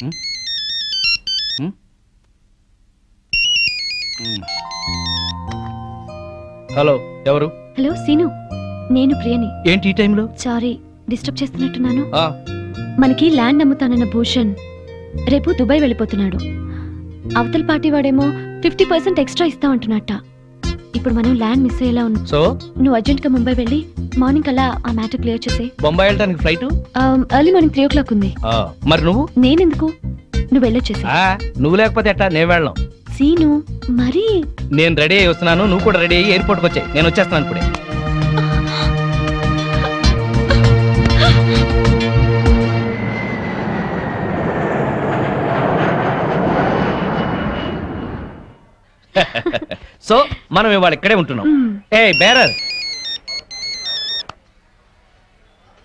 Hello ఎవరు? Hello Seenu. నేను ప్రియని. ఏంటి ఈ టైంలో? సారీ డిస్టర్బ్ చేస్తున్నట్టున్నాను. మనకి ల్యాండ్ అమ్ముతానన్న భూషణ్ రేపు దుబాయ్ వెళ్ళిపోతున్నాడు. అవతల పార్టీ వాడేమో ఫిఫ్టీ పర్సెంట్ ఎక్స్ట్రా ఇస్తా అంటున్నట్ట ఇప్పుడు మనం ల్యాండ్ మిస్ అయ్యేలా ఉంది. సో? నువ్వు అర్జెంట్గా ముంబై వెళ్ళి మార్నింగ్ అలా ఆ మ్యాటర్ క్లియర్ చేసే బొంబాయి వెళ్ళడానికి flight? Early morning three o'clock ఉంది. మరి నువ్వు? నేనెందుకు? నువ్వు వెళ్ళొచ్చేసి నువ్వు లేకపోతే ఎట్టా నేను వెళ్ళను. సీను మరి? నేను రెడీ అయ్యి వస్తున్నాను. నువ్వు కూడా రెడీ అయ్యి ఎయిర్పోర్ట్కి వచ్చాయి. నేను వచ్చేస్తున్నాను ఇప్పుడే. సో మనం ఇవాళ ఇక్కడే ఉంటున్నాం. ఏ బేరర్.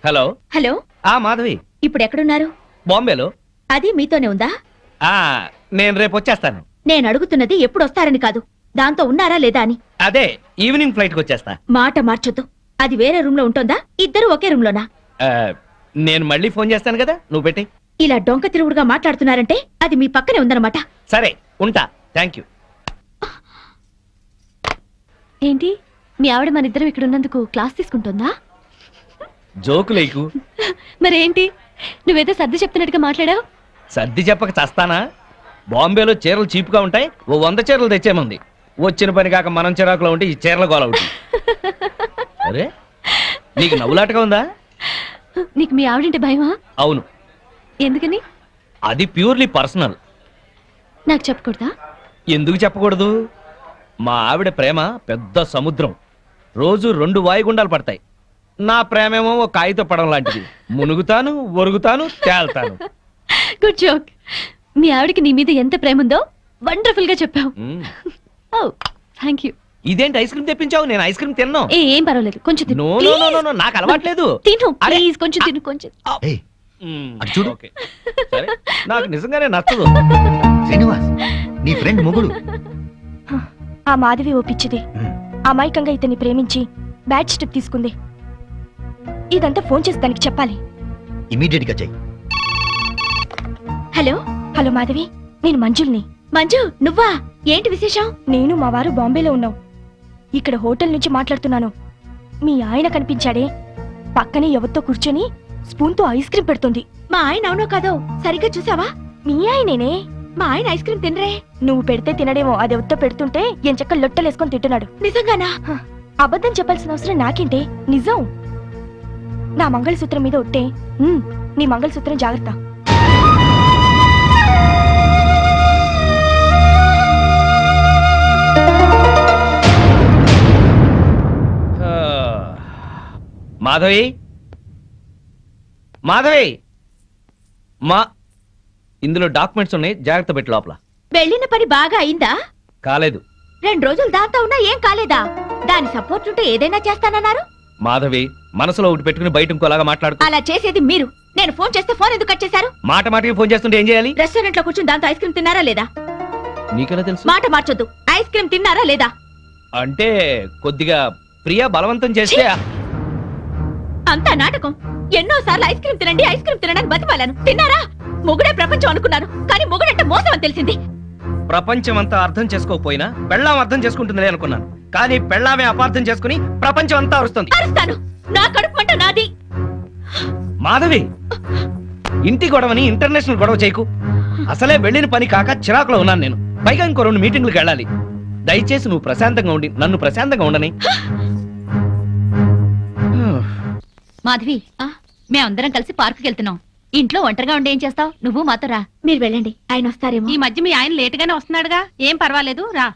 హలో. హలో. ఆ మాధవి. ఇప్పుడు ఎక్కడున్నారు? బాంబేలో. అది మీతోనే ఉందా? ఆ నేను రేపు వచ్చేస్తాను. నేను అడుగుతున్నది ఎప్పుడు వస్తారని కాదు. దాంతో ఉన్నారా లేదా అని. అదే ఈవినింగ్ ఫ్లైట్కి వచ్చేస్తా. మాట మార్చొద్దు. అది వేరే రూమ్లో ఉంటుందా? ఇద్దరు ఒకే రూమ్ లోనా నేను మళ్ళీ ఫోన్ చేస్తాను కదా నువ్వు పెట్టి ఇలా డొంక తిరుగుడుగా మాట్లాడుతున్నారంటే అది మీ పక్కనే ఉందన్నమాట. సరే ఉంటా. Thank you. ఏంటి? మీ ఆవిడ మన ఇద్దరం ఇక్కడ ఉన్నందుకు క్లాస్ తీసుకుంటుందా? జోకు లేకు మరేంటి? నువ్వేదో సర్ది చెప్తున్నట్టుగా మాట్లాడావు? సర్ది చెప్పక చస్తానా? బాంబేలో చీరలు చీప్గా ఉంటాయి ఓ వంద చీరలు తెచ్చేమంది. వచ్చిన పని కాక మనం చిరాకులో ఉంటే ఈ చీరల గోల ఒకటి అరే నీకు నవ్వులాటగా ఉందా? నీకు మీ ఆవిడంటే భయమా? అవును. ఎందుకని? అది ప్యూర్లీ పర్సనల్. నాకు చెప్పకూడదా? ఎందుకు చెప్పకూడదు? మా ఆవిడ ప్రేమ పెద్ద సముద్రం. రోజు రెండు వాయుగుండాలు పడతాయి. నా ప్రేమేమో ఒక కాగిత పడం లాంటిది. మునుగుతాను ఒరుగుతాను తేల్తాను. గుడ్ జోక్ మీ ఆవిడకి నీ మీద ఎంత ప్రేమ ఉందో వండర్ఫుల్గా చెప్పావు. మ్మ్. ఓ థ్యాంక్ యూ ఇదేంటి ఐస్ క్రీమ్ తెప్పించావు? నేను ఐస్ క్రీమ్ తిన్నాను ఏ ఏం పర్వాలేదు. కొంచెం తిను. No no no no, no నాకు అలవాట్లేదు. తిను అరే. ప్లీజ్ కొంచెం తిను కొంచెం. ఏయ్. మ్మ్, అటు చూడు. ఓకే. సరే. నాకు నిజంగానే నచ్చదు. శ్రీనివాస్ నీ ఫ్రెండ్ మొగుడు. ఆ మాధవి ఓ పిచ్చిది. అమాయకంగా ఇతన్ని ప్రేమించి బ్యాడ్ స్టెప్ తీసుకుంది. ఇదంతా ఫోన్ చేసి దానికి చెప్పాలి. ఇమీడియట్గా చెయ్యి. హలో? హలో మాధవి నేను మంజుల్ని. మంజు నువ్వా? ఏంటి విశేషం? నేను మా వారు బాంబేలో ఉన్నాం. ఇక్కడ హోటల్ నుంచి మాట్లాడుతున్నాను. మీ ఆయన కనిపించాడే. పక్కనే ఎవరితో కూర్చొని స్పూన్తో ఐస్ క్రీమ్ పెడుతుంది. మా ఆయన అవునో కాదో సరిగ్గా చూసావా? మీ ఆయనేనే? మా ఆయన ఐస్ క్రీమ్ తినరే. నువ్వు పెడితే తినడేమో అది ఎవరితో పెడుతుంటే ఎంచక్క లొట్టలేసుకొని తింటున్నాడు. నిజంగానా? అబద్ధం చెప్పాల్సిన అవసరం నాకేంటే? నిజం. నా మంగళసూత్రం మీద ఒట్టే. నీ మంగళసూత్రం జాగ్రత్త. ఆ, మాధవి? మాధవి? మా ఇందులో డాక్యుమెంట్స్ ఉన్నాయి జాగ్రత్త పెట్టి లోపల. వెళ్ళిన పని బాగా అయిందా? కాలేదు. రెండు రోజులు దాంతో ఉన్నా ఏం కాలేదా? దాని సపోర్ట్ ఉంటే ఏదైనా చేస్తానన్నారు? మాధవి మనసులో ఒకటి పెట్టుకుని బయట ఇంకోలాగా మాట్లాడుతూ అలా చేసేది మీరు. నేను ఫోన్ చేస్తే ఫోన్ ఎందుకు కట్ చేశారు? మాట మాటకి ఫోన్ చేస్తుంటే ఏం చేయాలి? రెస్టారెంట్లో కూర్చుని దాంతో ఐస్ క్రీమ్ తిన్నారా లేదా? నీకెలా తెలుసు? మాట మార్చొద్దు. ఐస్ క్రీమ్ తిన్నారా లేదా? అంటే కొద్దిగా ప్రియా బలవంతం చేస్తే అంతా నాటకం. ఎన్నో సార్లు ఐస్ క్రీమ్ తినండి ఐస్ క్రీమ్ తినడానికి బతిమాలను. తిన్నారా? మొగుడే ప్రపంచం అనుకున్నాను కానీ మొగుడంటే మోసం అని తెలిసింది. ప్రపంచం అంతా అర్థం చేసుకోకపోయినా పెళ్ళాం అర్థం చేసుకుంటుందిలే అనుకున్నాను. కానీ పెళ్ళామే అపార్థం చేసుకుని ప్రపంచం అంతా అరుస్తుంది. అరుస్తాను. నా కడుపు మంట నాది. మాధవి! ఇంటి గొడవని ఇంటర్నేషనల్ గొడవ చేయకు. అసలే వెళ్ళిన పని కాక చిరాకులో ఉన్నాను నేను. పైగా ఇంకో రెండు మీటింగ్లకు వెళ్ళాలి. దయచేసి నువ్వు ప్రశాంతంగా ఉండి నన్ను ప్రశాంతంగా ఉండని. మాధవి? మేమందరం కలిసి పార్కుకి వెళ్తున్నాం. ఇంట్లో ఒంటరిగా ఉండి ఏం చేస్తావు? నువ్వు మాతో రా. మీరు వెళ్ళండి. ఆయన వస్తారేమో. ఈ మధ్య మీ ఆయన లేటుగానే వస్తున్నాడుగా. ఏం పర్వాలేదు రా.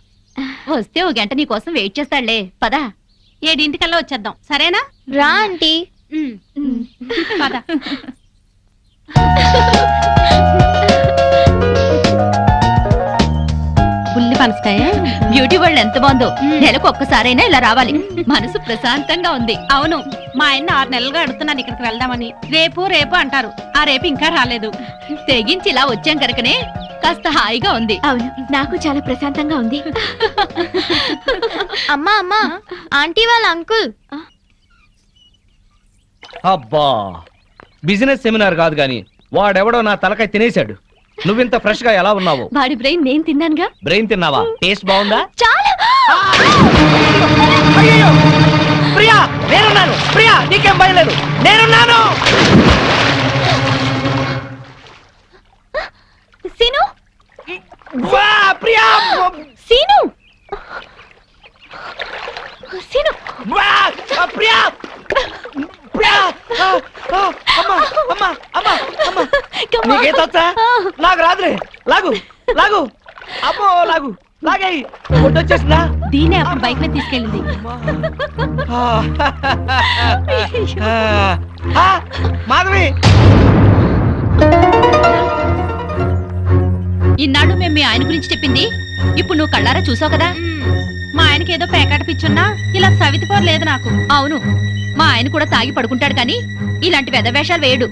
వస్తే ఓ గంట నీ కోసం వెయిట్ చేస్తాడులే. పదా. ఏడింటికల్లా వచ్చేద్దాం. సరేనా? రా ఆంటీ. పద. పనసకాయ బ్యూటీ వరల్డ్ ఎంత బాగుందో. నెలకు ఒక్కసారైనా ఇలా రావాలి. మనసు ప్రశాంతంగా ఉంది. అవును. మా ఆయన ఆరు నెలలుగా అడుగుతున్నాను ఇక్కడికి వెళ్దామని. రేపు రేపు అంటారు. ఆ రేపు ఇంకా రాలేదు. తెగించి ఇలా వచ్చాం కనుకనే కాస్త హాయిగా ఉంది. అవును. నాకు చాలా ప్రశాంతంగా ఉంది. అమ్మా అమ్మా. ఆంటీ వాళ్ళ అంకుల్. అబ్బా. బిజినెస్ సెమినార్ కాదు గాని వాడెవడో నా తలకాయ తినేశాడు. నువ్వింత ఫ్రెష్గా ఎలా ఉన్నావు? వాడి బ్రెయిన్ నేను తిన్నానుగా. బ్రెయిన్ తిన్నావా? టేస్ట్ బాగుందా? చాలా! అయ్యయ్యో! ప్రియా నేనున్నాను. ప్రియా నీకేం భయం లేదు. నేనున్నాను. సీను? వా, ప్రియా! సీను? సీను! వా, ఆ, ప్రియా! నీకేతొచ్చా నాకు రాదులే లాగు లాగు అమ్మో లాగు. లాగాయి. వచ్చేసిందా దీనే అప్పుడు బైక్ మీద తీసుకెళ్ళింది. మాధవి. ఇన్నాళ్ళు మేము మీ ఆయన గురించి చెప్పింది. ఇప్పుడు నువ్వు కళ్ళారా చూసావు కదా? మా ఆయనకి ఏదో పేకాట పిచ్చున్నా ఇలా సవితి పోరు లేదు నాకు. అవును. మా ఆయన కూడా తాగి పడుకుంటాడు కానీ ఇలాంటి వెదవేషాలు వేయడు.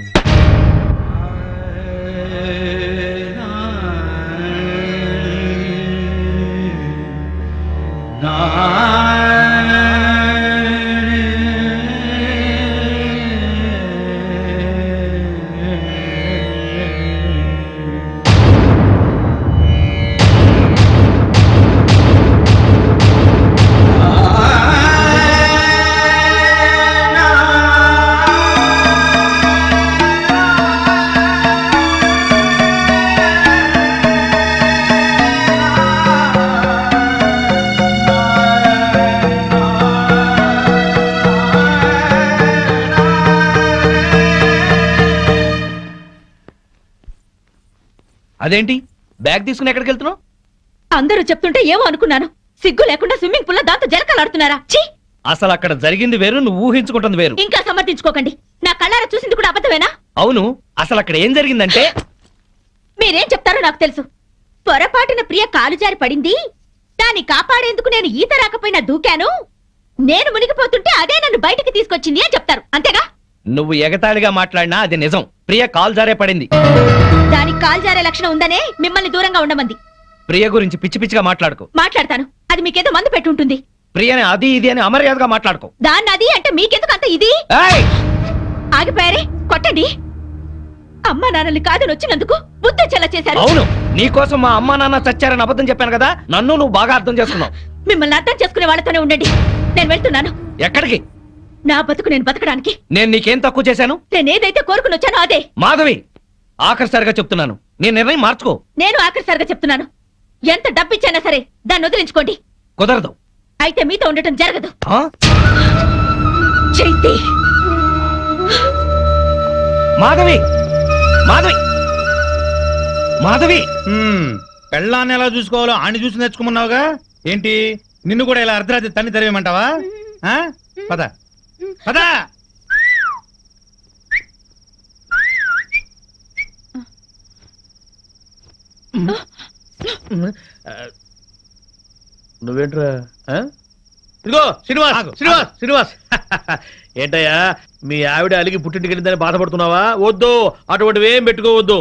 అదేంటి? బ్యాగ్ తీసుకుని ఎక్కడికి వెళ్తున్నావు? అందరూ చెప్తుంటే ఏమో అనుకున్నాను. సిగ్గు లేకుండా స్విమ్మింగ్ పూల్లో దాంతో జలకలాడుతున్నారా? ఛీ! అసలు అక్కడ జరిగింది వేరు నువ్వు ఊహించుకుంటుంది వేరు. ఇంకా సమర్థించుకోకండి. నా కళ్ళారా చూసింది కూడా అబద్ధమేనా? అవును అసలు అక్కడ ఏం జరిగిందంటే? మీరేం చెప్తారో నాకు తెలుసు. పొరపాటున ప్రియ కాలు జారి పడింది. దాన్ని కాపాడేందుకు నేను ఈత రాకపోయినా దూకాను. నేను మునిగిపోతుంటే అదే నన్ను బయటికి తీసుకొచ్చింది అని చెప్తారు. అంతేగా? నువ్వు ఎగతాళిగా మాట్లాడినా అది నిజం. ప్రియ కాల్ జారే పడింది. దానికి కాలు జారే లక్షణం ఉందనే మిమ్మల్ని దూరంగా ఉండమంది. ప్రియ గురించి పిచ్చి పిచ్చిగా మాట్లాడుకో. మాట్లాడతాను. అది మీకేదో మందు పెట్టుంటుంది ప్రియని అది ఇది అని అమర్యాదగా మాట్లాడుకో. దాన్ని అది అంటే మీకెందుకు అంత ఇది? ఏయ్! ఆగిపోయారే? కొట్టండి. అమ్మ నాన్నల్ని కాదని వచ్చినందుకు బుద్ధి చెల్ల చేశారు. అవును. నీకోసం మా అమ్మా నాన్న చచ్చారని అబద్ధం చెప్పాను కదా నన్ను నువ్వు బాగా అర్థం చేసుకున్నావు. మిమ్మల్ని అర్థం చేసుకునే వాళ్ళతోనే ఉండండి. నేను వెళ్తున్నాను. ఎక్కడికి? నా బతుకు నేను బతకడానికి. నేను నీకేం తక్కువ చేశాను? నేను ఏదైతే కోరుకుని వచ్చానో అదే. మాధవి ఆఖరిసారిగా చెప్తున్నాను. నీ నిర్ణయం మార్చుకో. నేను ఆఖరిసారిగా చెప్తున్నాను. ఎంత డబ్బిచ్చైనా సరే దాన్ని వదిలించుకోండి. కుదరదు. అయితే మీతో ఉండటం జరగదు. ఆ? చైతి. మాధవి! మాధవి! మాధవి! హ్మ్, పెళ్ళాన్ని ఎలా చూసుకోవాలో ఆని చూసి నేర్చుకోమన్నావుగా? ఏంటి? నిన్ను కూడా ఇలా అర్ధరాత్రి తన్ని తెరవేయమంటావా? ఆ? పద. పద. నువ్వేంట్రా? ఇదిగో శ్రీనివాస్ ఆగు, శ్రీనివాస్ శ్రీనివాస్. ఏంటయ్యా మీ ఆవిడ అలిగి పుట్టింటికి వెళ్ళిందని బాధపడుతున్నావా? వద్దు అటువంటివి ఏం పెట్టుకోవద్దు.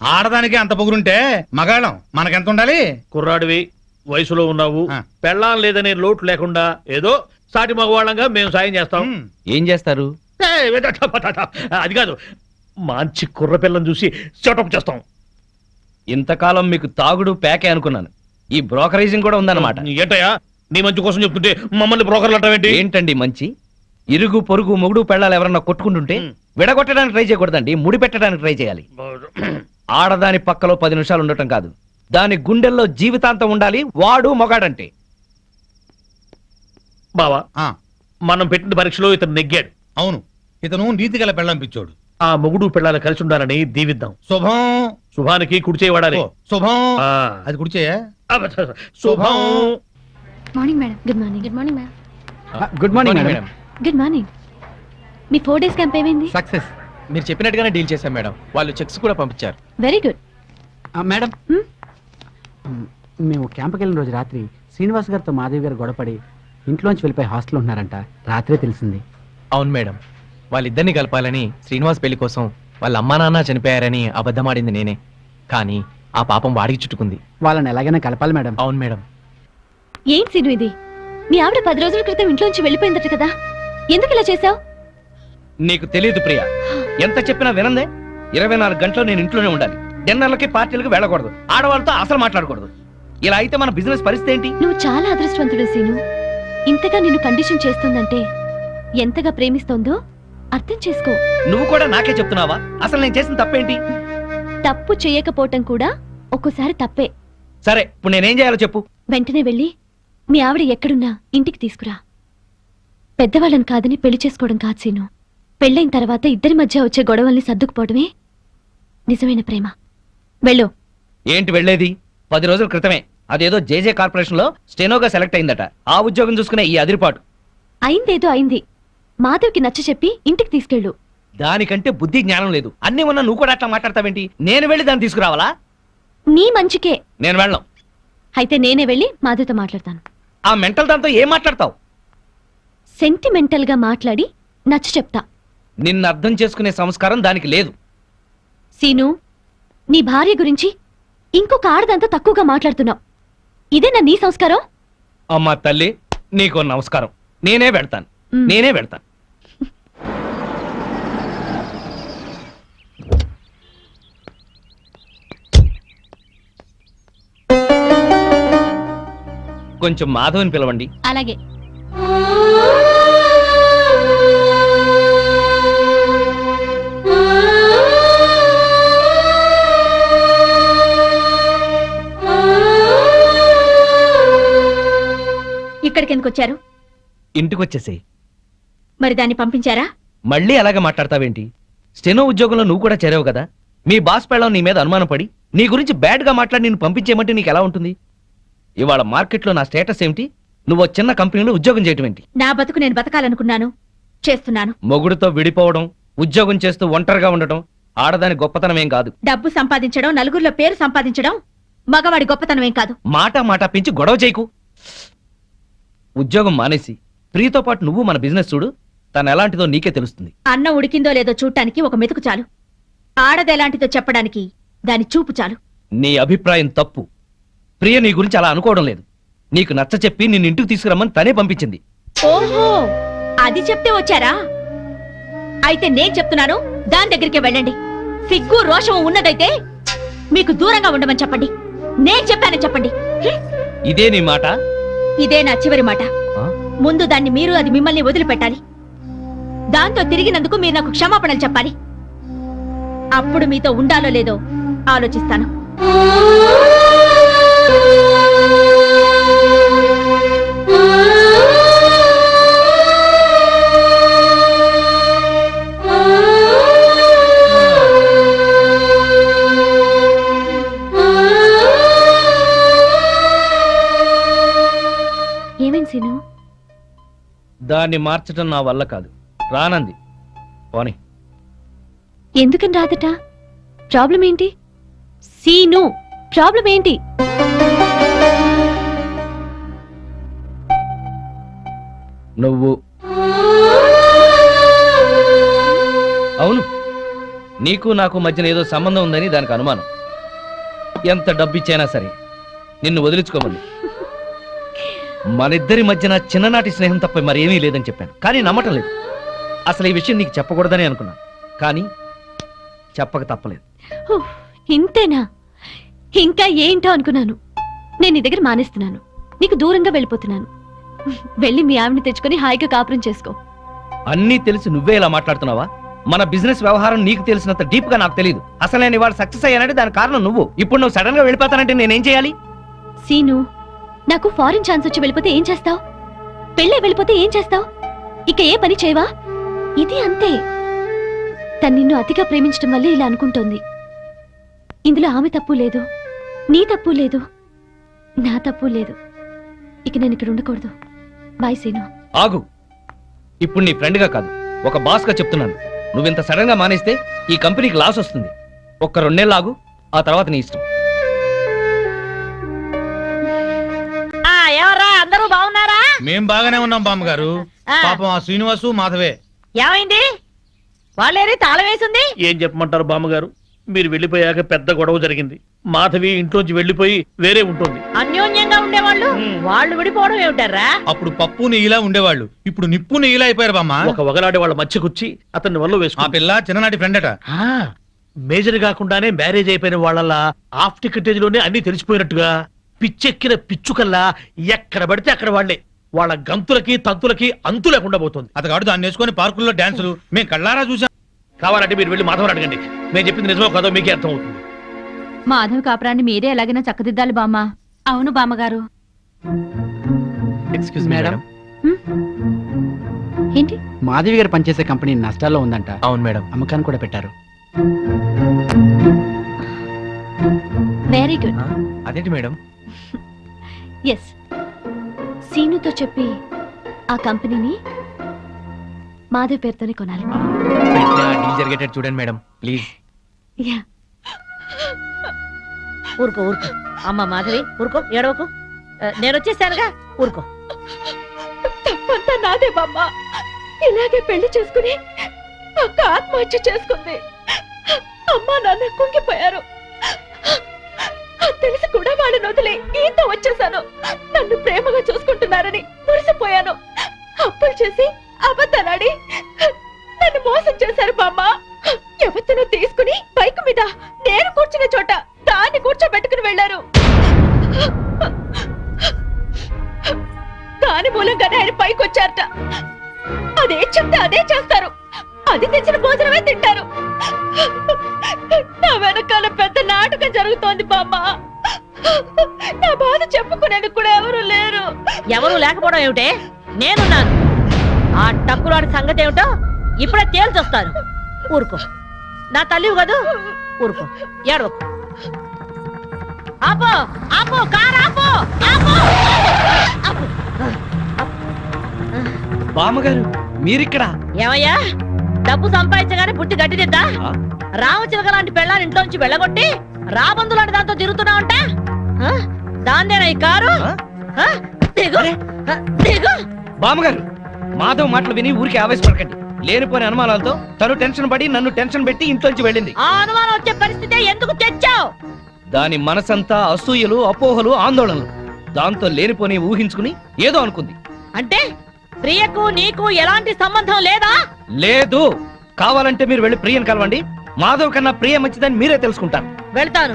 ఆడదానికి అంత పొగురుంటే మగాళ్ళం మనకెంత ఉండాలి? కుర్రాడివి వయసులో ఉన్నావు. పెళ్ళాం లేదనే లోటు లేకుండా ఏదో సాటి మగవాళ్ళంగా మేము సాయం చేస్తాం. ఏం చేస్తారు? ఏయ్. అది కాదు. మంచి కుర్ర పిల్లని చూసి సెటప్ చేస్తాం. ఇంతకాలం మీకు తాగుడు పేకే అనుకున్నాను. ఈ బ్రోకరేజింగ్ కూడా ఉందన్నమాట. ఏంటయ్యా? నీ మంచి కోసం చెప్తుంటే మమ్మల్ని బ్రోకర్లు అంటావేంటి ఏంటండి మంచి? ఇరుగు పొరుగు మొగుడు పెళ్ళాలు ఎవరన్నా కొట్టుకుంటుంటే మ్. విడగొట్టడానికి ట్రై చేయకూడదండి ముడి పెట్టడానికి ట్రై చేయాలి. ఆడదాని పక్కలో పది నిమిషాలు ఉండటం కాదు. దాని గుండెల్లో జీవితాంతం ఉండాలి వాడు మొగాడంటే. బావా ఆ, మనం పెట్టిన పరీక్షలో ఇతను నెగ్గాడు. అవును. ఇతను నీతి గల పెళ్ళం పిచ్చోడు. ఆ మొగుడు పిల్లలు కలిసి ఉండాలని దీవిద్దాం. శుభం. శుభానికి కుడి ఓ, శుభం. ఆ. అది కుడిచేయా అబ్బ, శుభం. Morning madam good morning good morning madam good morning madam good morning మీ ఫోర్ డేస్ క్యాంప్ ఏమైంది? సక్సెస్ మీరు చెప్పినట్టుగానే డీల్ చేశాం మేడం వాళ్ళు చెక్స్ కూడా పంపించారు. వెరీ గుడ్ మేడం మేము క్యాంప్కి వెళ్ళిన రోజు రాత్రి శ్రీనివాస్ గారితో మాధవి గారు గొడవపడి ఇంట్లోంచి వెళ్ళిపోయి హాస్టల్ ఉంటున్నారంట. రాత్రే తెలిసింది. అవును మేడం. వాళ్ళిద్దరిని కలపాలని శ్రీనివాస్ పెళ్ళి కోసం వాళ్ళ అమ్మా నాన్న చనిపోయారని అబద్ధమాడింది నేనే. కానీ ఆ పాపం వాడికి చుట్టుకుంది. వాళ్ళని ఎలాగైనా కలపాలి మేడం. అవును మేడం. ఏం సీను ఇది? మీ ఆవిడ పది రోజుల క్రితం ఇంట్లోంచి వెళ్ళిపోయిందట కదా. ఎందుకు ఇలా చేసావు నీకు తెలియదు ప్రియా. ఎంత చెప్పినా వినందే. ఇరవై నాలుగు గంటలు నేను ఇంట్లోనే ఉండాలి. డిన్నర్లకి పార్టీలకి వెళ్ళకూడదు. ఆడవాళ్ళతో అసలు మాట్లాడకూడదు. ఇలా అయితే మన బిజినెస్ పరిస్థితి ఏంటి? నువ్వు చాలా అదృష్టవంతుడు సీను ఇంతగా నిన్ను కండిషన్ చేస్తుందంటే ఎంతగా ప్రేమిస్తోందో అర్థం చేసుకో. నువ్వు కూడా నాకే చెప్తున్నావా? అసలు నేను చేసిన తప్పేంటి? తప్పు చేయకపోవటం కూడా ఒక్కోసారి తప్పే. సరే ఇప్పుడు నేనేం చేయాలో చెప్పు. వెంటనే వెళ్ళి మీ ఆవిడ ఎక్కడున్నా ఇంటికి తీసుకురా. పెద్దవాళ్ళని కాదని పెళ్ళి చేసుకోవడం కాదు సీను. పెళ్ళైన తర్వాత ఇద్దరి మధ్య వచ్చే గొడవల్ని సర్దుకుపోవడమే నిజమైన ప్రేమ. వెళ్ళు. ఏంటి వెళ్ళేది? పది రోజుల క్రితమే. అదేదో జేజే కార్పొరేషన్లో స్టెనోగా సెలెక్ట్ అయిందట. ఆ ఉద్యోగం చూసుకునే ఈ అదిరిపాటు. అయిందేదో అయింది. మాధవ్కి నచ్చ చెప్పి ఇంటికి తీసుకెళ్ళు. దానికంటే బుద్ధి జ్ఞానం లేదు. అన్ని ఉన్నా నువ్వు కూడా అట్లా మాట్లాడతావేంటి? నేను వెళ్ళి దాన్ని తీసుకురావాలా? నీ మంచికే. నేను వెళ్ళను. అయితే నేనే వెళ్ళి మాధవ్తో మాట్లాడతాను. ఆ మెంటల్ దాంతో ఏం మాట్లాడతావు? సెంటిమెంటల్గా మాట్లాడి నచ్చ చెప్తా. నిన్ను అర్థం చేసుకునే సంస్కారం దానికి లేదు. సీను నీ భార్య గురించి ఇంకొక ఆడదంతా తక్కువగా మాట్లాడుతున్నావు. ఇదేనా నీ సంస్కారం? అమ్మా తల్లి నీకు నమస్కారం. నేనే మ్. నేనే వెళ్తాను. కొంచెం మాధవని పిలవండి. అలాగే. ఇక్కడికి ఎందుకు వచ్చారు ఇంటికి వచ్చేసేయ్ మరి దాన్ని పంపించారా? మళ్ళీ అలాగే మాట్లాడతావేంటి? స్టెనో ఉద్యోగంలో నువ్వు కూడా చేరావు కదా? మీ బాస్ పెళ్ళం నీ మీద అనుమానం పడి నీ గురించి బ్యాడ్గా మాట్లాడి నేను పంపించేయమంటే నీకు ఎలా ఉంటుంది? ఇవాళ మార్కెట్లో నా స్టేటస్ ఏమిటి? నువ్వు చిన్న కంపెనీలో ఉద్యోగం చేయటం ఏంటి? నా బతుకు నేను బతకాలనుకున్నాను. చేస్తున్నాను. మొగుడుతో విడిపోవడం ఉద్యోగం చేస్తూ ఒంటరిగా ఉండటం ఆడదాని గొప్పతనం ఏం కాదు. డబ్బు సంపాదించడం నలుగురిలో పేరు సంపాదించడం మగవాడి గొప్పతనమేం కాదు. మాట మాట పెంచి గొడవ చేయకు. ఉద్యోగం మానేసి ప్రియతో పాటు నువ్వు మన బిజినెస్ చూడు తను ఎలాంటిదో నీకే తెలుస్తుంది. అన్నం ఉడికిందో లేదో చూడటానికి ఒక మెతుకు చాలు. ఆడదెలాంటిదో చెప్పడానికి దాని చూపు చాలు. నీ అభిప్రాయం తప్పు. ప్రియ నీ గురించి అలా అనుకోవడం లేదు. నీకు నచ్చ చెప్పి నిన్ను ఇంటికి తీసుకురమ్మని తనే పంపించింది. ఓహో అది చెప్తే వచ్చారా? అయితే నేను చెప్తున్నాను దాని దగ్గరికి వెళ్ళండి. సిగ్గు రోషం ఉన్నదైతే మీకు దూరంగా ఉండమని చెప్పండి. నేను చెప్పానని చెప్పండి. ఇదే నీ మాట? ఇదే నా చివరి మాట? ముందు దాన్ని మీరు అది మిమ్మల్ని వదిలిపెట్టాలి. దాంతో తిరిగినందుకు మీరు నాకు క్షమాపణలు చెప్పాలి. అప్పుడు మీతో ఉండాలో లేదో ఆలోచిస్తాను. దాన్ని మార్చడం నా వల్ల కాదు. రానంది. పోనీ. ఎందుకని రాదట? ప్రాబ్లం ఏంటి? సీను ప్రాబ్లం ఏంటి? నువ్వు. అవును. నీకు నాకు మధ్యన ఏదో సంబంధం ఉందని దానికి అనుమానం. ఎంత డబ్బిచ్చైనా సరే నిన్ను వదిలించుకోమంది మనిద్దరి మధ్యన చిన్ననాటి స్నేహం తప్ప మరేమీ లేదని చెప్పాను. కానీ నమ్మటం లేదు. అసలు ఈ విషయం నీకు చెప్పకూడదని అనుకున్నాను కానీ చెప్పక తప్పలేదు. ఉఫ్, ఇంతేనా? ఇంకా ఏంటో అనుకున్నాను. నేను నీ దగ్గర మానేస్తున్నాను. నీకు దూరంగా వెళ్ళిపోతున్నాను. వెళ్ళి మీ ఆవిడని తెచ్చుకొని హాయిగా కాపురం చేసుకో. అన్నీ తెలిసి నువ్వే ఇలా మాట్లాడుతున్నావా? మన బిజినెస్ వ్యవహారం నీకు తెలిసినంత డీప్గా నాకు తెలియదు అసలు నేను ఇవాళ సక్సెస్ అయ్యానంటే దాని కారణం నువ్వు. ఇప్పుడు నువ్వు సడన్గా వెళ్ళిపోతానంటే నేనేం చేయాలి? సీను నాకు ఫారిన్ ఛాన్స్ వచ్చి వెళ్ళిపోతే ఏం చేస్తావు? పెళ్ళే వెళ్ళిపోతే ఏం చేస్తావు? ఇక ఏ పని చేయవా? ఇది అంతే. తను నిన్ను అతిగా ప్రేమించడం వల్లే ఇలా అనుకుంటోంది. ఇందులో ఆమె తప్పు లేదు నీ తప్పు లేదు నా తప్పు లేదు. ఇక నేను ఇక్కడ ఉండకూడదు. బాయ్ సీను. ఆగు. ఇప్పుడు నీ ఫ్రెండ్గా కాదు ఒక బాస్గా చెప్తున్నాను. నువ్వింత సడన్గా మానేస్తే ఈ కంపెనీకి లాస్ వస్తుంది. ఒక్క రెండేళ్ళు ఆగు ఆ తర్వాత నీ ఇష్టం. మేం బాగానే ఉన్నాం బామ్మగారు. ఆ. పాపం ఆ శ్రీనివాసు మాధవే. ఏమైంది? వాళ్ళేరి తాళం వేసింది? ఏం చెప్పమంటారు బామ్మగారు? మీరు వెళ్ళిపోయాక పెద్ద గొడవ జరిగింది. మాధవి ఇంట్లోంచి వెళ్ళిపోయి వేరే ఉంటుంది. అన్యోన్యంగా ఉండేవాళ్ళు? వాళ్ళు విడిపోవడం ఏమిటారా అప్పుడు పప్పు నెయ్యిలా ఉండేవాళ్ళు. ఇప్పుడు నిప్పు నెయ్యిలా అయిపోయారు బామ్మ. ఒక వగలాడే వాళ్ళ మధ్యకొచ్చి అతన్ని వల్ల ఆ వేసుకుంది పిల్ల చిన్ననాటి ఫ్రెండ్ అట. మేజర్ కాకుండానే మ్యారేజ్ అయిపోయిన వాళ్ళ హాఫ్ టికెటేజ్లోనే అన్ని తెలిసిపోయినట్టుగా పిచ్చెక్కిన పిచ్చుకల్లా ఎక్కడ పడితే అక్కడ వాళ్ళే. వాళ్ళ గంతులకి తంతులకి అంతు లేకుండా పోతుంది. అతగాడు దాన్ని వేసుకొని పార్కుల్లో డాన్సులు. మేము కళ్ళారా చూసాం కావాలంటే మీరు వెళ్ళి మాధవన్ అడగండి. నేను చెప్పింది నిజమో కాదో మీకే అర్థం అవుతుంది మాధవ్ కాపురాన్ని మీరే ఎలాగైనా చక్కదిద్దాలి బామ్మ. అవును బామ్మగారు. Excuse madam. మేడం ఏంటి? మాధవి గారు పనిచేసే కంపెనీ నష్టాల్లో ఉందంట. అవును మేడం. అమ్మకాన్ని కూడా పెట్టారు. వెరీ గుడ్ అదేంటి మేడం? ఎస్ సీనుతో చెప్పి ఆ కంపెనీని మాధవ్ పేరుతోనే కొనాలి. డీల్ జరిగేటట్టు చూడండి మేడం ప్లీజ్. యా. ఊరుకో ఊరుకో. అమ్మ మాధవి ఊరుకో ఏడవకు. ఆ, నేను వచ్చేసానుగా ఊరుకో. తప్పంతా నాదే బామ్మ. ఇలాగే పెళ్ళి చేసుకుని అక్క ఆత్మహత్య చేసుకుంది. అమ్మా నాన్న కుంగిపోయారు. తెలిసి కూడా వాళ్ళని వదిలే ఈత వచ్చేసాను. నన్ను ప్రేమగా చూసుకుంటున్నారని మురిసిపోయాను. అప్పులు చేసి అబద్ధాలాడి నన్ను మోసం చేశారు బామ్మ. ఎవరినో తీసుకుని బైక్ మీద నేను కూర్చున్న చోట దాన్ని కూర్చోబెట్టుకుని వెళ్ళారు దాని మూలంగానే ఆయన పైకి వచ్చారట అదే చెప్తే అదే చేస్తారు. అది తెచ్చిన భోజనమే తింటారు. నా వెనకాల పెద్ద నాటకం జరుగుతోంది బామ్మ. నా బాధ చెప్పుకునేందుకు కూడా ఎవరు లేరు. ఎవరు లేకపోవడం ఏమిటే? నేనున్నాను. ఆ టక్కులాడి సంగతి ఏమిటో ఇప్పుడే తేల్చొస్తాను. ఊరుకో. నా తల్లివి కదూ? ఊరుకో. ఏడవకు. ఆపో ఆపో కార్ ఆపో ఆపో ఆపు. బామ్మగారు మీరిక్కడ? ఏమయ్యా? డబ్బు సంపాదించగానే పుట్టి గడ్డిదిద్దా? రామచిలక లాంటి పెళ్ళాన్ని ఇంట్లోంచి వెళ్ళగొట్టి రాబందు లాంటి దాంతో తిరుగుతున్నావంట ఆ? దాన్నేనా ఈ కారు? దిగు. దిగు. బామ్మగారు మాధవ్ మాటలు విని ఊరికి ఆవేశపడకండి. లేనిపోని అనుమానాలతో తను టెన్షన్ పడి నన్ను టెన్షన్ పెట్టి ఇంట్లోంచి వెళ్ళింది. ఆ అనుమానం వచ్చే పరిస్థితి ఎందుకు తెచ్చావు? దాని మనసంతా అసూయలు అపోహలు ఆందోళనలు. దాంతో లేనిపోని ఊహించుకుని ఏదో అనుకుంది. అంటే ప్రియకు నీకు ఎలాంటి సంబంధం లేదా? లేదు. కావాలంటే మీరు వెళ్ళి ప్రియని కలవండి. మాధవ్ కన్నా ప్రియ మంచిదని మీరే తెలుసుకుంటారు. వెళ్తాను.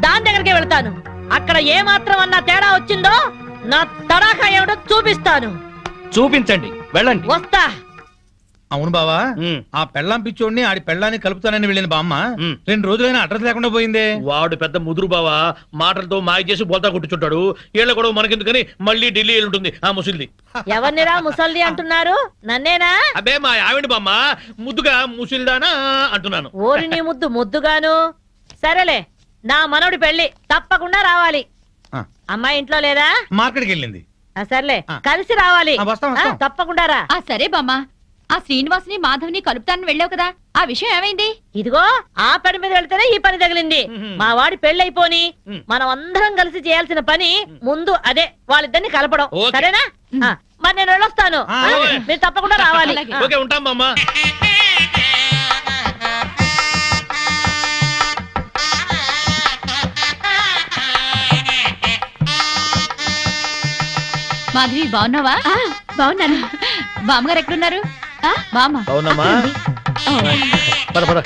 దాని దగ్గరికే వెళ్తాను. అక్కడ ఏ మాత్రం అన్నా తేడా వచ్చిందో నా తడాఖా ఏమిటో చూపిస్తాను. చూపించండి. వెళ్ళండి. వస్తా. అవును బావా. ఉమ్, ఆ పెళ్ళాం పిచ్చోడిని ఆడి పెళ్ళాన్ని కలుపుతానని వెళ్ళింది బామ్మ. ఉమ్. రెండు రోజులైనా అడ్రస్ లేకుండా పోయిందే. వాడు పెద్ద ముదురు బావా. మాటలతో మాయ చేసి బోల్తా కొట్టుచుంటాడు. ఏళ్ళ కూడా మనకెందుకని మళ్ళీ ఢిల్లీ వెళ్ళి ఉంటుంది ఆ ముసిల్ది. ఎవరినిరా ముసల్ది అంటున్నారు? నన్నేనా? అబ్బే మా ఆవిడ బామ్మ. ముద్దుగా ముసిల్దానా అంటున్నాను. ఓరి నీ ముద్దు ముద్దుగాను. సరేలే నా మనవడి పెళ్ళి తప్పకుండా రావాలి. ఆ. అమ్మాయి ఇంట్లో లేదా? మార్కెట్కి వెళ్ళింది. ఆ, సర్లే ఆ. కలిసి రావాలి. ఆ, వస్తాం, ఆ, వస్తాం. తప్పకుండా రా. ఆ సరే బామ్మ. ఆ శ్రీనివాసుని మాధవ్ని కలుపుతానని వెళ్ళావు కదా ఆ విషయం ఏమైంది ఇదిగో ఆ పని మీద వెళ్తేనే ఈ పని తగిలింది. మా వాడి పెళ్ళైపోని. మనం అందరం కలిసి చేయాల్సిన పని ముందు అదే వాళ్ళిద్దరిని కలపడం ఓకే. సరేనా ఆ, మరి నేను వెళ్ళొస్తాను ఆ, ఆ, అలాగే. మీరు తప్పకుండా రావాలి అలాగే. ఆ. ఓకే ఉంటాం బామ్మ మాధవి బాగున్నావా బాగున్నాను బామ్మగారు ఎక్కడున్నారు అవునమ్మా. పద పద.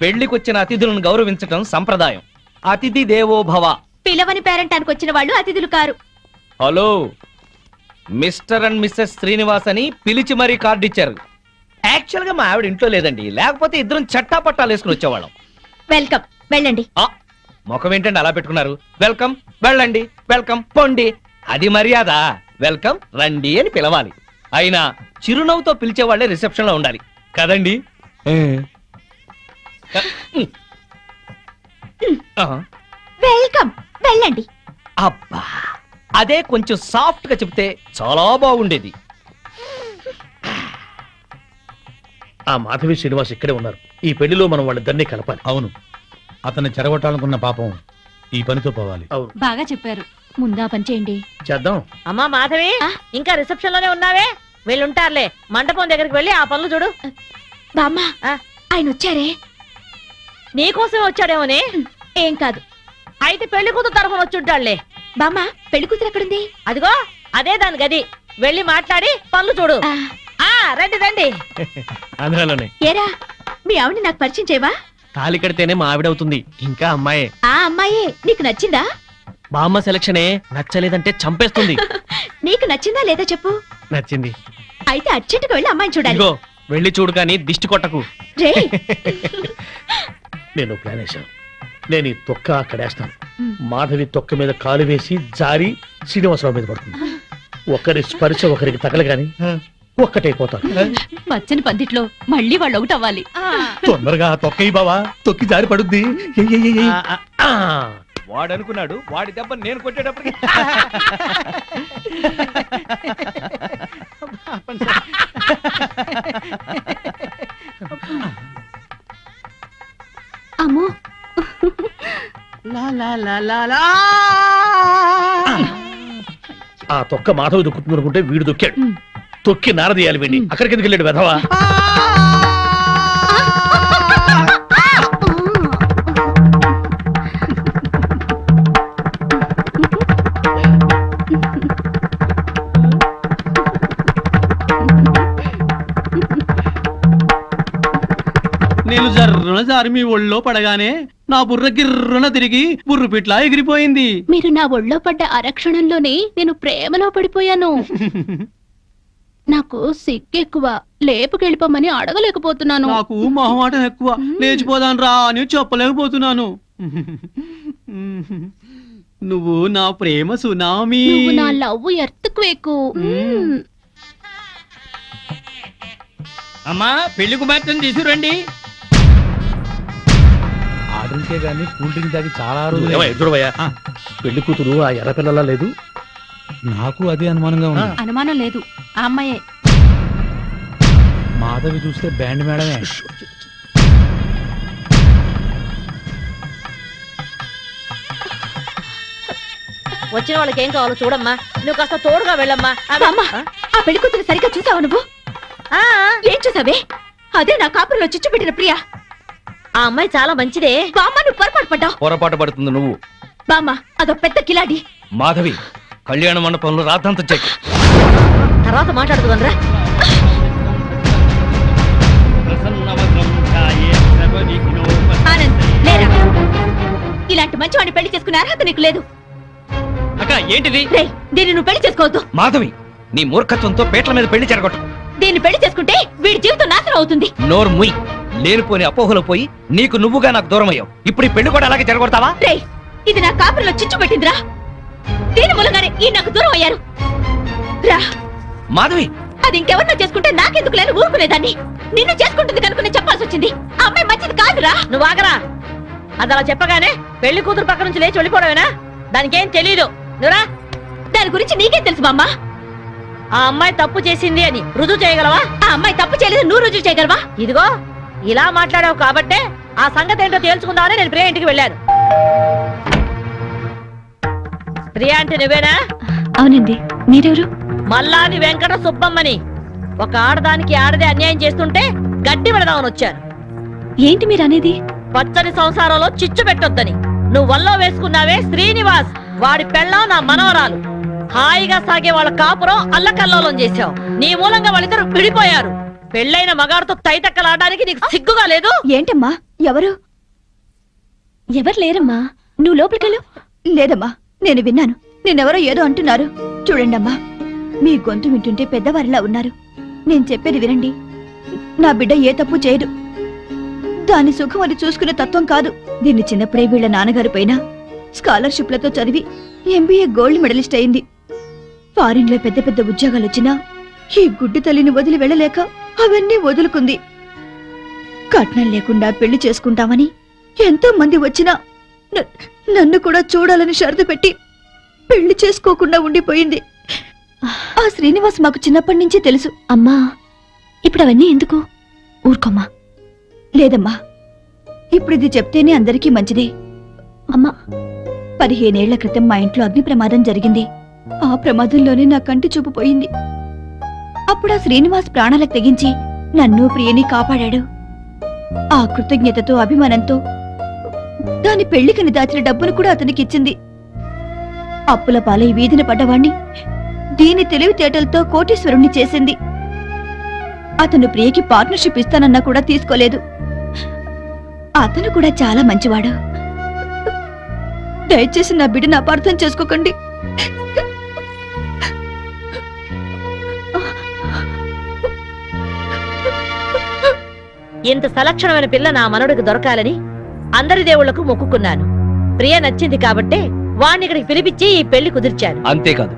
పెళ్ళికొచ్చిన అతిథులను గౌరవించటం సంప్రదాయం. అతిథి దేవో భవ పిలవని పేరెంటానికి వచ్చిన వాళ్ళు అతిథులు car. Hello. Mister and missus Srinivas అని పిలిచి మరీ కార్డు ఇచ్చారు యాక్చువల్గా మా ఆవిడ ఇంట్లో లేదండి. లేకపోతే ఇద్దరం చట్టా పట్టాలు వేసుకుని వచ్చేవాళ్ళం. వెల్కమ్. వెళ్ళండి. ఆ, ముఖం ఏంటండి అలా పెట్టుకున్నారు? వెల్కమ్ వెళ్ళండి వెల్కమ్ పొండి. అది మర్యాద. వెల్కమ్ రండి అని పిలవాలి. అయినా చిరునవ్వుతో పిలిచే వాళ్ళే రిసెప్షన్లో ఉండాలి. కదండి? వెల్కమ్ వెళ్ళండి. అబ్బా అదే కొంచెం సాఫ్ట్గా చెప్తే చాలా బాగుండేది. ఆ మాధవి శ్రీనివాస్ ఇక్కడే ఉన్నారు. ఈ పెళ్ళిలో మనం వాళ్ళిద్దరినీ కలపాలి. అవును. అతన్ని చెరగొట్టాలనుకున్న పాపం ఈ పనితో పోవాలి. అవును. బాగా చెప్పారు. ముందా పని చేయండి. చేద్దాం. అమ్మా మాధవి ఆ? ఇంకా రిసెప్షన్లోనే ఉన్నావే? వెళ్ళుంటారులే. మండపం దగ్గరికి వెళ్ళి ఆ పనులు చూడు. బామ్మ ఆ? ఆయన వచ్చారే? నీకోసమే వచ్చాడేమోనే? ఏం కాదు. అయితే పెళ్ళి కూతురు తరఫున వచ్చుంటాడులే బామ్మ పెళ్ళి కూతురు ఎక్కడుంది? అదిగో అదే దాని గది. వెళ్ళి మాట్లాడి పనులు చూడు. ఆ, రండి రండి. ఆంధ్రాలోనే ఏరా మీ ఆవిడ నాకు పరిచయం చేయవా? తాలి కడితేనే మా ఆవిడవుతుంది. ఇంకా అమ్మాయే. ఆ అమ్మాయే నీకు నచ్చిందా? బామ్మ సెలక్షనే నచ్చలేదంటే చంపేస్తుంది. నీకు నచ్చిందా లేదా చెప్పు? నచ్చింది. అయితే అర్జెంటుగా వెళ్ళి అమ్మాయిని చూడాలి. ఇదిగో వెళ్ళి చూడు కానీ దిష్టి కొట్టకు. రే! నేను ప్లాన్ వేశాను. నేను ఈ తొక్క అక్కడేస్తాను. మాధవి తొక్క మీద కాలు వేసి జారి శ్రీనివాసరావు మీద పడుతుంది. ఒకరి స్పర్శ ఒకరికి తగలగాని ఒక్కటైపోతాను పచ్చని పందిట్లో మళ్ళీ వాళ్ళు ఒకటి అవ్వాలి. తొందరగా ఆ తొక్క బావా తొక్కి జారి పడుద్ది. వాడు అనుకున్నాడు వాడి దెబ్బ నేను కొట్టేటప్పటికి. అమ్మో. ఆ. తొక్క మాధవి దొక్కుతుంది అనుకుంటే వీడు దొక్కాడు. తొక్కి నారదీయాలి వీడిని. అక్కడికి ఎందుకు వెళ్ళాడు వెధవా? నేను జర్రున జారి మీ ఒళ్ళో పడగానే నా బుర్ర గిర్రున తిరిగి బుర్రు పిట్లా ఎగిరిపోయింది. మీరు నా ఒళ్ళో పడ్డ అరక్షణంలోనే నేను ప్రేమలో పడిపోయాను. నాకు సిగ్గెక్కువ. లేపుకెళ్ళిపోమని అడగలేకపోతున్నాను. నాకు మొహమాటం ఎక్కువ. లేచిపోదాను రా అని చెప్పలేకపోతున్నాను. నువ్వు నా ప్రేమ సునామీ. నువ్వు నా లవ్ ఎర్త్క్వేకు మ్మ్. అమ్మా పెళ్ళి కుమార్తెను తీసుకురండి. ఆర్డర్కే గానీ కూల్ డ్రింక్ తాగి చాలా ఏమయ్య, చూడవయ్యా. పెళ్ళి కూతురు ఆ ఎర్ర పిల్లలా లేదు. నాకు అదే అనుమానంగా ఉంది. అనుమానం లేదు. ఆ అమ్మాయే. మాధవి చూస్తే బ్యాండ్ మేడమే. వచ్చిన వాళ్ళకి ఏం కావాలో చూడమ్మా. నువ్వు కాస్త తోడుగా వెళ్ళమ్మా. బామ్మ, ఆ పెళ్ళి కూతురు సరిగ్గా చూసావు నువ్వు? ఆ, ఏం చూసావే? అదే నా కాపురంలో చిచ్చు పెట్టిన ప్రియా. ఆ అమ్మాయి చాలా మంచిదే. బామ్మ నువ్వు పొరపాటు పడ్డావు. పొరపాటు పడుతుంది నువ్వు. బామ్మ అదో పెద్ద కిలాడి. మాధవి కళ్యాణ మండపంలో రాతంత చెక్ తర్వాత మాట్లాడుకుందా ఆనంద్ లేరా? ఇలాంటి మంచివాడిని పెళ్ళి చేసుకునే అర్హత నీకు లేదు. అక్క ఏంటిది? దీన్ని నువ్వు పెళ్ళి చేసుకోవద్దు. మాధవి నీ మూర్ఖత్వంతో పేట్ల మీద పెళ్ళి చెరగొట్టు దీన్ని పెళ్ళి చేసుకుంటే వీడి జీవితం నాశనం అవుతుంది. నోరు ముయ్ లేనిపోని అపోహలో పోయి నీకు నువ్వుగా నాకు దూరం అయ్యావు ఇప్పుడు ఈ పెళ్ళి కూడా అలాగే చెరగొడతావా రే ఇది నా కాపురంలో చిచ్చు పెట్టిందిరా. దీని మూలంగానే ఈ నాకు దూరం అయ్యారు. రా. మాధవి! అది ఇంకెవరినో చేసుకుంటే నాకెందుకు లేని ఊరుకునేదాన్ని? నిన్ను చేసుకుంటుంది కనుకునే చెప్పాల్సి వచ్చింది. ఆ అమ్మాయి మంచిది కాదురా నువ్వు ఆగరా. అది అలా చెప్పగానే పెళ్ళి కూతురు పక్క నుంచి లేచి వెళ్ళిపోవడమేనా? దానికేం తెలీదు. నువ్వురా దాని గురించి నీకేం తెలుసు బామ్మ ఆ అమ్మాయి తప్పు చేసింది అని రుజువు చేయగలవా? ఆ అమ్మాయి తప్పు చేయలేదు నువ్వు రుజువు చేయగలవా? ఇదిగో ఇలా మాట్లాడావు కాబట్టే ఆ సంగతి ఏంటో తేల్చుకుందామని నేను ప్రియా ఇంటికి వెళ్ళాను. ప్రియా అంటే నువ్వేనా? అవునండి. మీరెవరు? మల్లాని వెంకట సుబ్బమ్మని. ఒక ఆడదానికి ఆడదే అన్యాయం చేస్తుంటే గడ్డి పెడదామని వచ్చాను. ఏంటి మీరు అనేది పచ్చని సంసారంలో చిచ్చు పెట్టొద్దని. నువ్వు వల్లో వేసుకున్నావే శ్రీనివాస్. వాడి పెళ్ళం నా మనవరాలు. హాయిగా సాగే వాళ్ళ కాపురం అల్లకల్లోలం చేశావు. నీ మూలంగా వాళ్ళిద్దరు విడిపోయారు. పెళ్ళైన మగాడితో తైతక్కలాడడానికి నీకు సిగ్గుగా లేదు? ఏంటమ్మా? ఎవరు? ఎవరు లేరమ్మా? నువ్వు లోపలికెళ్ళు. లేదమ్మా. నేను విన్నాను. నేనెవరో ఏదో అంటున్నారు. చూడండమ్మా మీ గొంతు వింటుంటే పెద్దవారిలా ఉన్నారు. నేను చెప్పేది వినండి. నా బిడ్డ ఏ తప్పు చేయదు. దాని సుఖం అది చూసుకునే తత్వం కాదు. దీన్ని చిన్నప్పుడే వీళ్ళ నాన్నగారి పైన స్కాలర్షిప్లతో చదివి ఎంబీఏ గోల్డ్ మెడలిస్ట్ అయింది. ఫారిన్లో పెద్ద పెద్ద ఉద్యోగాలు వచ్చినా ఈ గుడ్డి తల్లిని వదిలి వెళ్ళలేక అవన్నీ వదులుకుంది. కట్నం లేకుండా పెళ్ళి చేసుకుంటామని ఎంతో మంది వచ్చినా నన్ను కూడా చూడాలని షరతు పెట్టి పెళ్ళి చేసుకోకుండా ఉండిపోయింది. ఆ శ్రీనివాస్ మాకు చిన్నప్పటి నుంచే తెలుసు. అమ్మా ఇప్పుడు అవన్నీ ఎందుకు? ఊరుకోమ్మా. లేదమ్మా ఇప్పుడు ఇది చెప్తేనే అందరికీ మంచిదే. అమ్మా పదిహేనేళ్ళ క్రితం మా ఇంట్లో అగ్ని ప్రమాదం జరిగింది. ఆ ప్రమాదంలోనే నా కంటి చూపు పోయింది. అప్పుడు ఆ శ్రీనివాస్ ప్రాణాలకు తెగించి నన్ను ప్రియని కాపాడాడు. ఆ కృతజ్ఞతతో అభిమానంతో దాని పెళ్ళికని దాచిన డబ్బును కూడా అతనికి ఇచ్చింది. అప్పుల పాలై వీధిన పడ్డవాణ్ణి దీని తెలివితేటలతో కోటీశ్వరుణ్ణి చేసింది. అతను ప్రియకి పార్ట్నర్షిప్ ఇస్తానన్నా కూడా తీసుకోలేదు. అతను కూడా చాలా మంచివాడు. దయచేసి నా బిడ్డను అపార్థం చేసుకోకండి. ఇంత సలక్షణమైన పిల్ల నా మనవడికి దొరకాలని అందరి దేవుళ్ళకు మొక్కుకున్నాను. ప్రియ నచ్చింది కాబట్టే వాణ్ణి ఇక్కడికి పిలిపించి ఈ పెళ్ళి కుదిర్చాను అంతేకాదు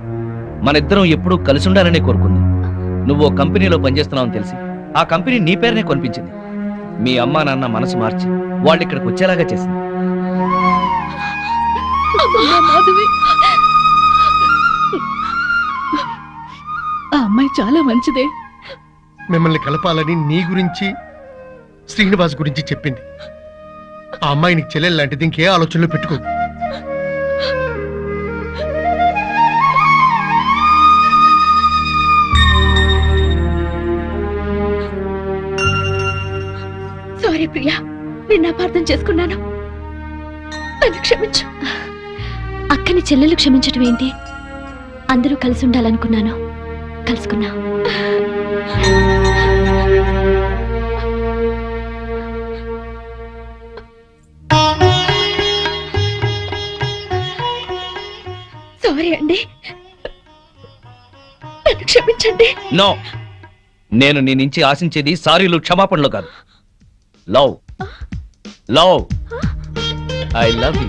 మన ఇద్దరం ఎప్పుడూ కలిసి ఉండాలనే కోరుకుంది. నువ్వు ఓ కంపెనీలో పనిచేస్తున్నావని తెలిసి ఆ కంపెనీ నీ పేరునే కొనిపించింది. మీ అమ్మా నాన్న మనసు మార్చి వాళ్ళు ఇక్కడికి వచ్చేలాగా చేసింది. మాధవి. ఆ అమ్మాయి చాలా మంచిదే. మిమ్మల్ని కలపాలని నీ గురించి శ్రీనివాస్ గురించి చెప్పింది. ఆ అమ్మాయి నీకు చెల్లెలు లాంటిది ఇంకే ఆలోచనలో పెట్టుకో. సారీ ప్రియా. నిన్ను అపార్థం చేసుకున్నాను. నన్ను క్షమించు. అక్కని చెల్లెలు క్షమించటం ఏంటి? అందరూ కలిసి ఉండాలనుకున్నాను. కలుసుకున్నా. సారీ అండి. నన్ను క్షమించండి. నో. నేను నీ నుంచి ఆశించేది సారీలు క్షమాపణలు కాదు. Love. Love. I love you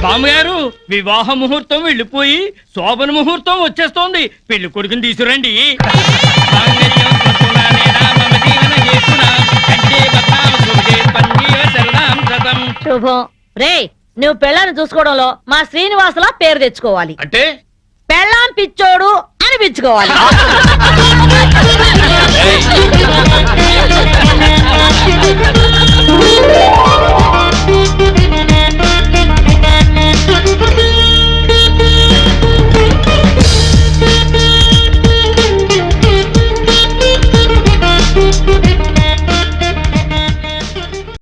బామ్మగారు వివాహ ముహూర్తం వెళ్ళిపోయి శోభన ముహూర్తం వచ్చేస్తోంది. పెళ్ళి కొడుకుని తీసుకురండి. శుభం. రే నువ్వు పెళ్ళాన్ని చూసుకోవడంలో మా శ్రీనివాసులా పేరు తెచ్చుకోవాలి. అంటే? పెళ్ళాం పిచ్చోడు అనిపించుకోవాలి. ఏయ్.